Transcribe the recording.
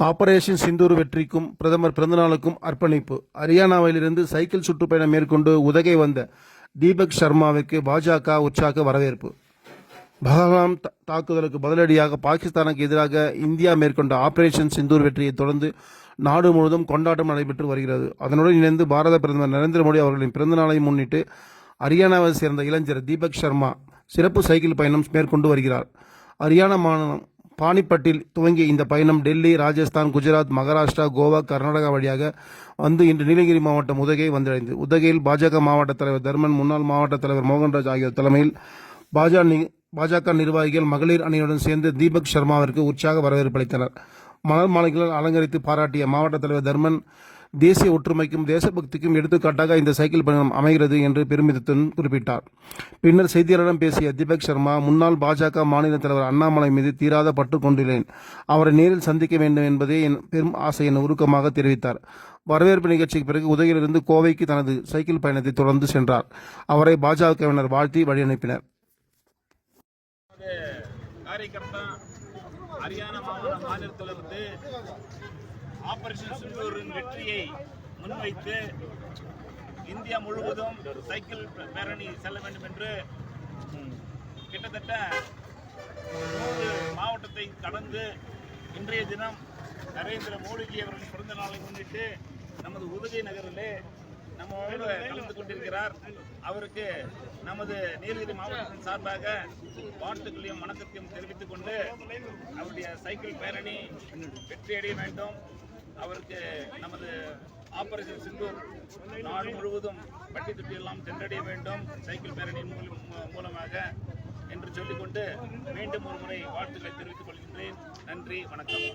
Operation Sindoor வெற்றிக்கும் பிரதமர் பிறந்தநாளுக்கும் அர்ப்பணிப்பு. ஹரியானாவிலிருந்து சைக்கிள் சுற்றுப்பயணம் மேற்கொண்டு உதகை வந்த தீபக் சர்மாவிற்கு பாஜக உற்சாக வரவேற்பு. பஹல்காம் தா- தாக்குதலுக்கு பதிலடியாக பாகிஸ்தானுக்கு எதிராக இந்தியா மேற்கொண்ட ஆபரேஷன் சிந்தூர் வெற்றியை தொடர்ந்து நாடு முழுவதும் கொண்டாட்டம் நடைபெற்று வருகிறது. அதனுடன் இணைந்து பாரத பிரதமர் நரேந்திர மோடி அவர்களின் பிறந்தநாளை முன்னிட்டு ஹரியானாவை சேர்ந்த இளைஞர் தீபக் சர்மா சிறப்பு சைக்கிள் பயணம் மேற்கொண்டு வருகிறார். ஹரியானா மாநிலம் பானிப்பட்டில் துவங்கிய இந்த பயணம் டெல்லி ராஜஸ்தான் குஜராத் மகாராஷ்டிரா கோவா கர்நாடகா வழியாக வந்து இன்று நீலகிரி மாவட்டம் உதகை வந்தடைந்தது. உதகையில் பாஜக மாவட்ட தலைவர் தர்மன் முன்னாள் மாவட்ட தலைவர் மோகன்ராஜ் ஆகியோர் தலைமையில் பாஜக நி- பாஜக நிர்வாகிகள் மகளிர் அணியுடன் சேர்ந்து தீபக் சர்மாவிற்கு உற்சாக வரவேற்பு அளித்தனர். மலர் மாலைகளால் அலங்கரித்து பாராட்டிய மாவட்ட தலைவர் தர்மன் தேசிய ஒற்றுமைக்கும் தேசபக்திக்கும் எடுத்துக்காட்டாக இந்த சைக்கிள் பயணம் அமைகிறது என்று பெருமிதத்துடன் குறிப்பிட்டார். பின்னர் செய்தியாளரிடம் பேசிய தீபக் சர்மா முன்னாள் பாஜக மாநில தலைவர் அண்ணாமலை மீது தீராத பட்டு கொண்டுள்ளேன். அவரை நேரில் சந்திக்க வேண்டும் என்பதே என் பெரும் ஆசை என உருக்கமாக தெரிவித்தார். வரவேற்பு நிகழ்ச்சிக்கு பிறகு உதகையிலிருந்து கோவைக்கு தனது சைக்கிள் பயணத்தை தொடர்ந்து சென்றார். அவரை பாஜகவினர் வாழ்த்தி வழியனுப்பினர். அனுப்பினர் ஹரியானா மாநில ஆபரேஷன் சிந்தூரின் வெற்றியை முன்வைத்து இந்தியா முழுவதும் சைக்கிள் பேரணி செல்ல வேண்டும் என்று கிட்டத்தட்ட நூறு மாவட்டத்தை கடந்து இன்றைய தினம் நரேந்திர மோடிஜி அவர்களின் பிறந்த நாளை முன்னிட்டு நமது உதகை நகரிலே நம்மோடு கலந்து கொண்டிருக்கிறார். அவருக்கு நமது நீலகிரி மாவட்டத்தின் சார்பாக வாழ்த்துக்களையும் வணக்கத்தையும் தெரிவித்துக் கொண்டு அவருடைய சைக்கிள் பேரணி வெற்றியடைய வேண்டும். அவருக்கு நமது ஆபரேஷன் சிந்தூர் நாடு முழுவதும் பட்டி தொட்டி எல்லாம் சென்றடைய வேண்டும். சைக்கிள் பேரணியின் மூலம் மூலமாக என்று சொல்லிக்கொண்டு மீண்டும் ஒரு முறை வாழ்த்துக்களை தெரிவித்துக் கொள்கின்றேன். நன்றி வணக்கம்.